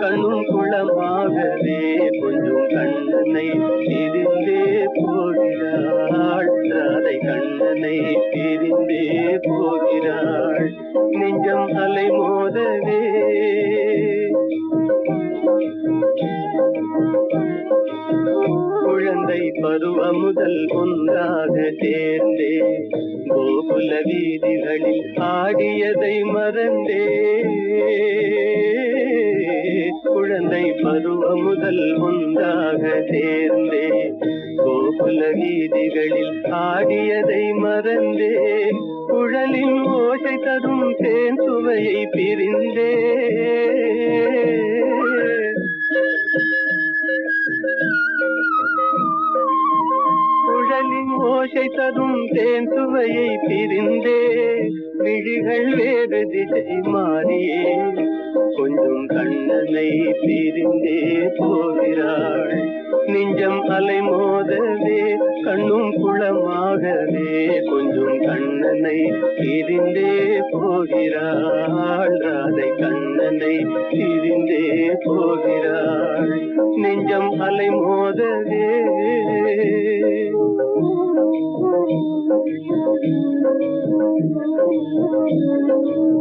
கண்ணும் குளமாகவே கொஞ்சம் கண்ணனை பிரிந்தே போகிறாள். அதை கண்ணனை பிரிந்தே போகிறாள். நெஞ்சம் அலை மோதவே. குழந்தை பருவ முதல் ஒன்றாக சேர்ந்தே கோகுல வீதிகளில் ஆடியதை மறந்தே. பருவம் முதல் ஒன்றாக சேர்ந்தே. கோகுல வீதிகளில் ஆடியதை மறந்தே. குழலின் ஓசை தரும் தேன் சுவையை பிரிந்தே. குழலின் ஓசை தரும் தேன் சுவையை பிரிந்தே. விழிகள் வேறு திசை மாறியே. கண்ணனை பிரிந்தே போகிறாள். நெஞ்சம் அலை மோதவே கண்ணும் குளமாகவே கொஞ்சம் கண்ணனை பிரிந்தே போகிறாள். ராதை கண்ணனை பிரிந்தே போகிறாள். நெஞ்சம் அலை மோதவே.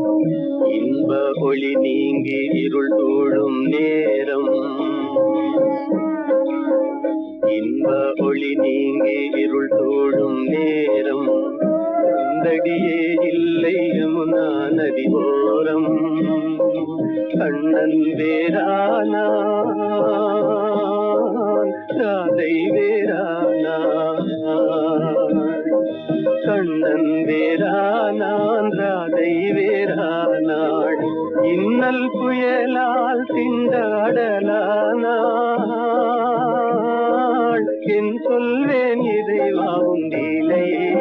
Oh, இன்ப ஒளி நீங்கி இருள் சூழும் நேரம். இன்ப ஒளி நீங்கி இருள் சூழும் நேரம். கண்டடியே இல்லை யமுனா நதி ஓரம். கண்ணன் வேறானா? ராதை வேறானா? கண்ணன் வேறானான் ராதை வேறானாள் இன்னல் புயலால் திண்டாடலானாள். என் சொல்வேன் இறைவாவும் நீலையே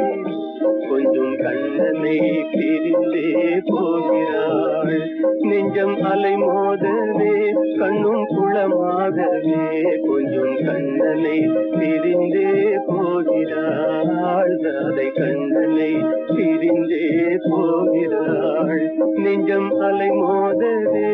கொஞ்சம் கண்ணனை பிரிந்தே போகிறாள். நெஞ்சம் அலை மோதவே கண்ணும் குளமாகவே கொஞ்சம் கண்ணனை பிரிந்தே போகிறாள். அதை கண்ணனை பிரிந்தே போகிறாள். நெஞ்சம் அலை மோதவே